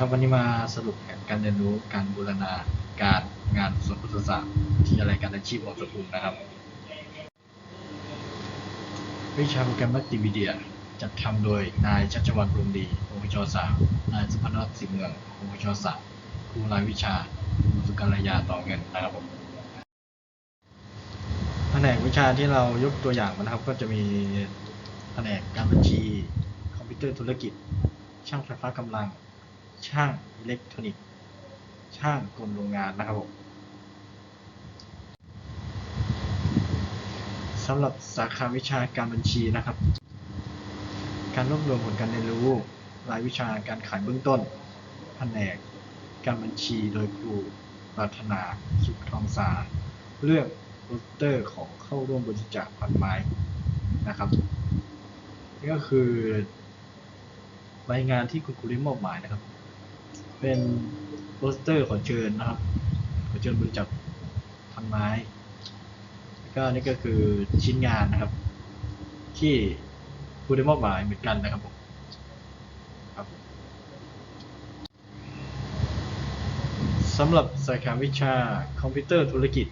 ครับวันนี้มาสรุปแผนการเรียนรู้การบูรณาการงานส่วนพฤกษศาสตร์ที่อะไรการอาชีพของสกุลนะครับ วิชาโปรแกรมมัลติมีเดียจัดทำโดยนายชัชวัฒน์รวมดีโอปชสามนายสุพนัทศรีเมืองโอปชสามครูรายวิชาครูสุกัลยาต่อเงินนะครับผมแผนกวิชาที่เรายกตัวอย่างมานะครับ ก็จะมีแผนกการบัญชี คอมพิวเตอร์ธุรกิจ ช่างไฟฟ้ากำลัง ช่างอิเล็กทรอนิกส์ ช่างกลโรงงานนะครับผมสำหรับสาขาวิชาการบัญชีนะครับ การรวบรวมผลการเรียนรู้ รายวิชาการขายเบื้องต้น แผนก การบัญชีโดยครูปรารถนา สุขทองสาเรื่องโรสเตอร์ของเข้าร่วมบริจาคพันไม้นะครับ นี่ก็คือรายงานที่คุณครูได้มอบหมายนะครับ เป็นโปสเตอร์ขอเชิญนะครับ ขอเชิญบริจาคพันไม้ แล้วก็นี่ก็คือชิ้นงานนะครับ ที่ครูได้มอบหมายเหมือนกันนะครับผมครับสำหรับสาขาวิชาคอมพิวเตอร์ธุรกิจ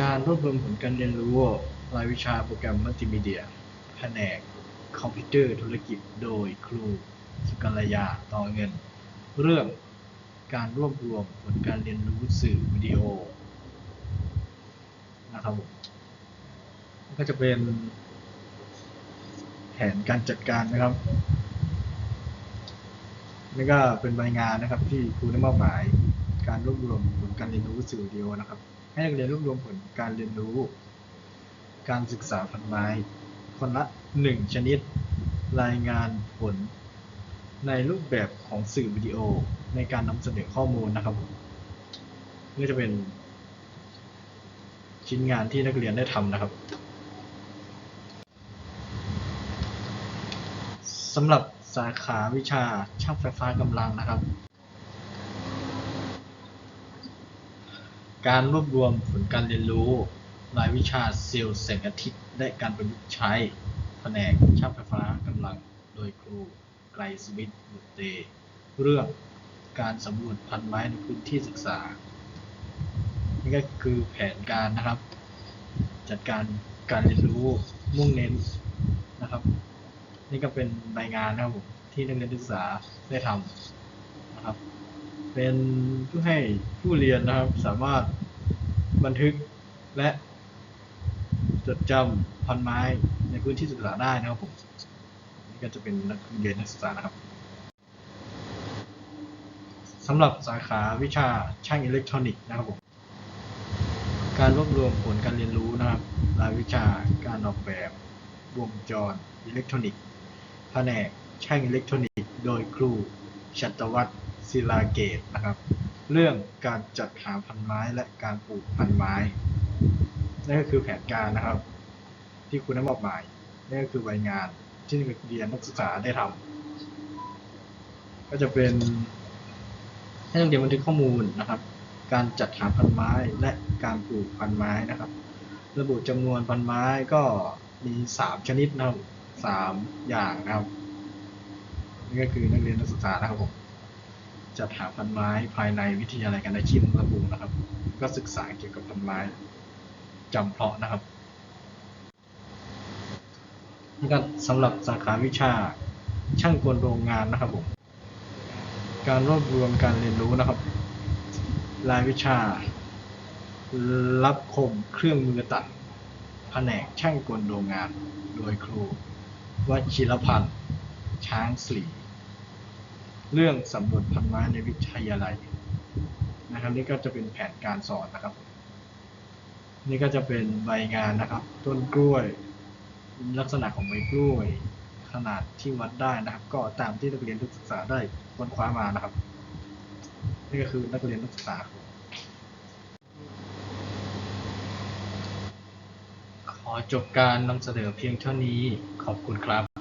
การรวบรวมผลการเรียนรู้รายวิชาโปรแกรมมัลติมีเดีย แผนกคอมพิวเตอร์ธุรกิจโดยครู สุกัลยาต่อเงิน เรื่องการรวบรวมผลการเรียนรู้สื่อวิดีโอนะครับผมก็จะเป็นแผนการจัดการนะครับนี่ก็เป็นรายงานนะครับที่ครูได้มอบหมายการรวบรวมผลการเรียนรู้สื่อวิดีโอนะครับ ให้นักเรียนรวบรวมผลการเรียนรู้ การศึกษาพันไม้คนละหนึ่งชนิด รายงานผล ในรูปแบบของสื่อวิดีโอในการนำเสนอข้อมูลนะครับนี่จะเป็น ชิ้นงานที่นักเรียนได้ทำนะครับสำหรับสาขาวิชาช่างไฟฟ้ากำลังนะครับ การรวบรวมผลการเรียนรู้รายวิชาเซลล์แสงอาทิตย์ และการประยุกต์ใช้แผนกช่างไฟฟ้ากำลังโดยครู ไกรสมิทธ์บุตรเต เรื่องการสำรวจพันไม้ในพื้นที่ศึกษา นี่ก็คือแผนการนะครับ จัดการการเรียนรู้มุ่งเน้นนะครับ นี่ก็เป็นรายงานนะครับผมที่นักเรียนศึกษาได้ทำนะครับ เป็นเพื่อให้ผู้เรียนนะครับสามารถบันทึกและจดจำพันไม้ในพื้นที่ศึกษาได้นะครับผม ก็จะเป็นนักเรียนนักศึกษานะครับสำหรับสาขาวิชาช่างอิเล็กทรอนิกส์นะครับผมการรวบรวมผลการเรียนรู้นะครับ รายวิชาการออกแบบวงจรอิเล็กทรอนิกส์แผนกช่างอิเล็กทรอนิกส์โดยครูชัตวัฒน์ศิลาเกตนะครับ เรื่องการจัดหาพันไม้และการปลูกพันไม้นั่นก็คือแผนการนะครับ ที่คุณได้มอบหมายนั่นก็คือรายงาน ที่นักเรียนนักศึกษาได้ทำก็จะเป็นให้นักเรียนบันทึกข้อมูลนะครับ การจัดหาพันไม้และการปลูกพันไม้นะครับ ระบุจำนวนพันไม้ก็มีสามชนิดนะครับสามอย่างนะครับนี่ก็คือนักเรียนนักศึกษานะครับผมจัดหาพันไม้ภายในวิทยาลัยการอาชีพระบุนะครับ ก็ศึกษาเกี่ยวกับพันไม้จำเพาะนะครับ นี่ก็สำหรับสาขาวิชาช่างกลโรงงานนะครับผม การรวบรวมการเรียนรู้นะครับ รายวิชา รับคมเครื่องมือตัด แผนกช่างกลโรงงาน โดยครูวชิรพันธ์ ช้างศรีเรื่องสำรวจพันไม้ในวิทยาลัยนะครับ นี่ก็จะเป็นแผนการสอนนะครับ นี่ก็จะเป็นใบงานนะครับ ต้นกล้วย ลักษณะของใบกล้วย ขนาดที่วัดได้นะครับ ก็ตามที่นักเรียนนักศึกษาได้ค้นคว้ามานะครับนี่ก็คือนักเรียนนักศึกษาขอจบการนำเสนอเพียงเท่านี้ขอบคุณครับ